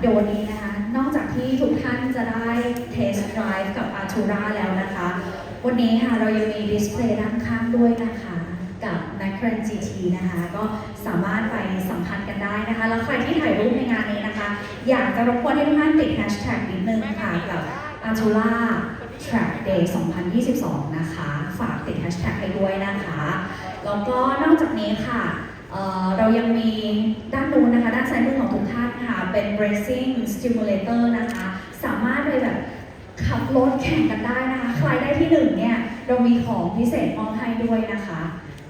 เดี๋ยววันนี้นะคะ นอกจากที่ทุกท่านจะได้เทสต์ไดรฟ์กับ Artura แล้วนะคะ วันนี้ค่ะเรายังมีดิสเพลย์ด้านข้างด้วยนะคะ กับ m a c r a n GT นะคะ ก็สามารถไปสัมพันธ์กันได้นะคะ แล้วใครที่ถ่ายรูปในงานนี้นะคะ อยากจะรบกวนให้ทุกท่านติดแฮชแท็กนิดนึงค่ะกับ Artura Track Day 2022 นะคะ ฝากติดแฮชแท็กให้ด้วยนะคะ แล้วก็นอกจากนี้ค่ะเเรายังมีด้านนู้นนะคะ ด้านซ้ายมือ เป็น racing stimulator นะคะ สามารถไปแบบขับรถแข่งกันได้นะคะ ใครได้ที่หนึ่งเนี่ย เรามีของพิเศษมอบให้ด้วยนะคะ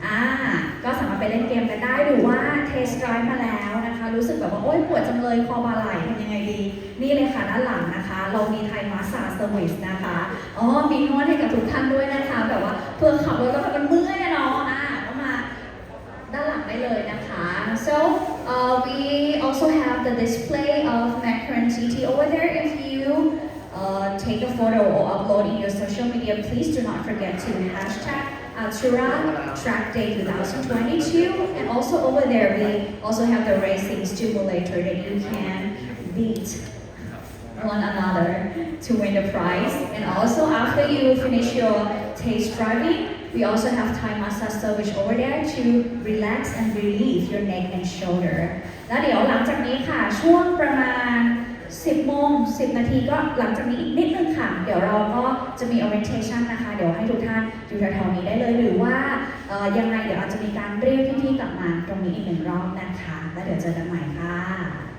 อ่าก็สามารถไปเล่นเกมกันได้หรือว่าเทส t ์ i v e มาแล้วนะคะ รู้สึกแบบว่า โอ๊ยปวดจังเลยคอบาไหล่ทำยังไงดี นี่เลยค่ะด้านหลังนะคะ เรามีไทยมาสซาเซอร์วิสนะคะอ๋อมีนวดให้กับทุกท่านด้วยนะคะ แบบว่าเพื่อขับรถแล้วแบบมันเมื่อยเนาะอ่าก็มาด้านหลังได้เลยนะคะ so uh, we also have the display of Macaron GT over there if you uh, take a photo or upload in your social media please do not forget to hashtag Altura Track Day 2022 and also over there we also have the racing stimulator that you can beat one another to win the prize. And also after you finish your taste driving, we also have Thai massage service over there to relax and relieve your neck and shoulder. แล้วเดี๋ยวหลังจากนี้ค่ะช่วงประมาณ 10 โมง 10 นาทีก็หลังจากนี้อีกนิดนึงค่ะ เดี๋ยวเราก็จะมี orientation นะคะ เดี๋ยวให้ทุกท่านอยู่แถวๆนี้ได้เลยหรือว่ายังไงเดี๋ยวอาจจะมีการเรียกพี่ๆกลับมาตรงนี้อีกหนึ่งรอบนะคะ แล้วเดี๋ยวเจอกันใหม่ค่ะ